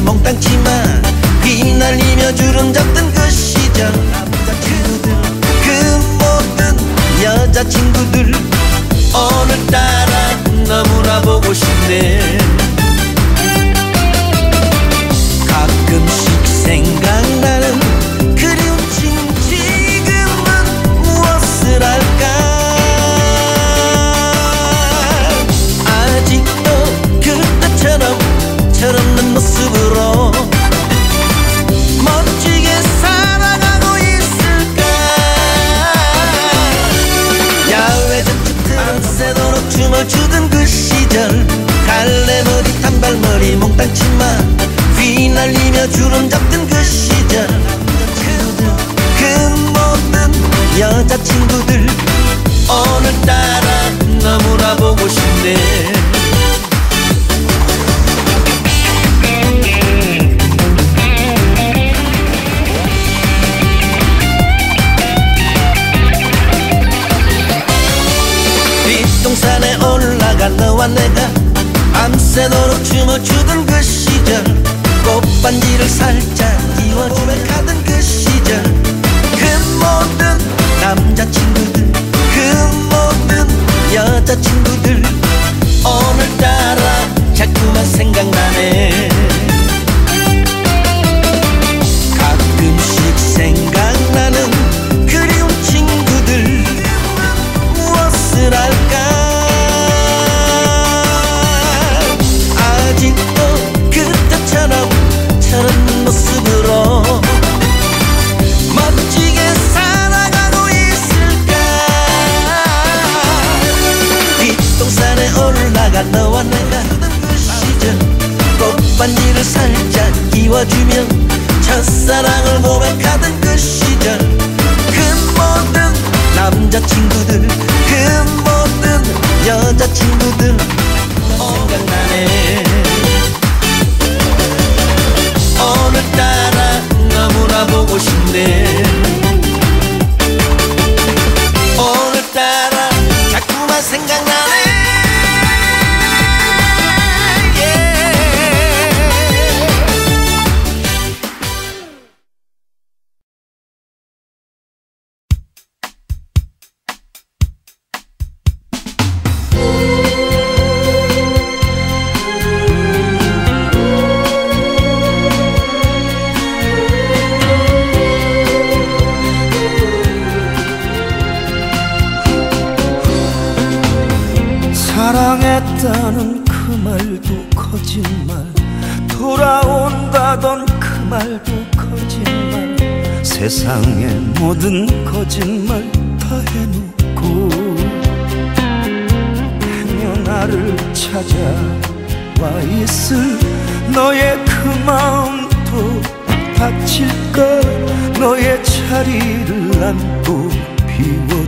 몽땅 치마 휘날리며 주름 잡던 그 시절. 남자친구들 그 모든 여자친구들. 오늘따라 너무나 보고 싶네. 가끔씩 생각 땅 치마 휘날리며 주름 잡던 그 시절. 그 모든 여자친구들 오늘따라 너무나 보고 싶네. 뒷동산에 올라가 너와 내가 밤새도록 춤을 추던 그 시절 꽃반지를 살짝 살짝 끼워주며 첫사랑을 고백하던 그 시절. 그 모든 남자친구들 그 모든 여자친구들 생각나네. 오늘따라 너무나 보고 싶네 사랑했다는 그 말도 거짓말. 돌아온다던 그 말도 거짓말. 세상의 모든 거짓말 다 해놓고 행여 나를 찾아와 있을 너의 그 마음도 다칠까 너의 자리를 난또 비워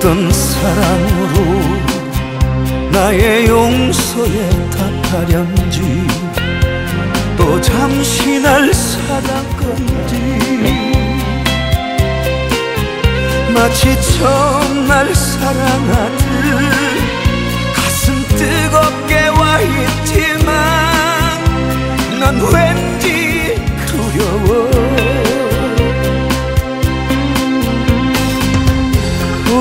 어떤 사랑으로 나의 용서에 답하련지 또 잠시 날 사랑 건지. 마치 처음 날 사랑하듯 가슴 뜨겁게 와 있지만 난 왠지 두려워